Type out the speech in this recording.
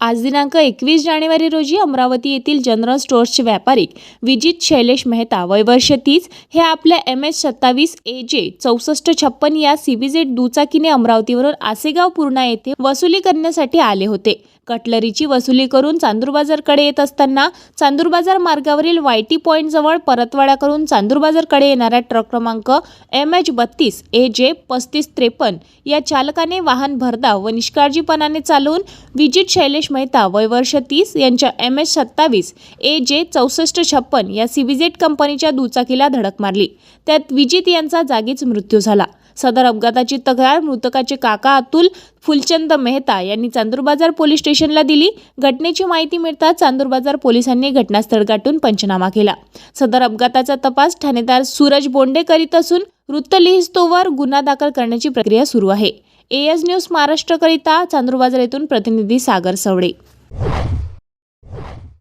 आज दिनांक एकवीस जानेवारी रोजी अमरावती येथील जनरल स्टोअर्सचे व्यापारी विजित शैलेश मेहता वय वर्ष तीस हे आपल्या एम एच सत्तावीस ए जे चौसष्ट छप्पन या सीबीझेड दुचाकीने अमरावतीवरून आसेगाव पूर्णा येथे वसुली करण्यासाठी आले होते. कटलरीची वसुली करून चांदूर बाजारकडे येत असताना चांदूर बाजार मार्गावरील वायटी पॉईंट जवळ परतवाड्याकडून चांदूर बाजारकडे येणाऱ्या ट्रक क्रमांक एम एच बत्तीस ए जे पस्तीस त्रेपन्न या चालकाने वाहन भरधाव व निष्काळजीपणाने चालवून विजित शैलेश मेहता वय वर्ष तीस यांच्या एम एच सत्तावीस ए जे चौसष्ट छप्पन या सीबीझेड कंपनीच्या दुचाकीला धडक मारली. त्यात विजित यांचा जागीच मृत्यू झाला. सदर अपघाताची तक्रार मृतकाचे काका अतुल फुलचंद मेहता यांनी चांदूरबाजार पोलीस स्टेशनला दिली. घटनेची माहिती मिळताच चांदूरबाजार पोलिसांनी घटनास्थळ गाठून पंचनामा केला. सदर अपघाताचा तपास ठाणेदार सूरज बोंडे करीत असून वृत्त लिहिस्तोवर गुन्हा दाखल करण्याची प्रक्रिया सुरू आहे. एएस न्यूज महाराष्ट्रकरिता चांदूरबाजार येथून प्रतिनिधी सागर सवडे.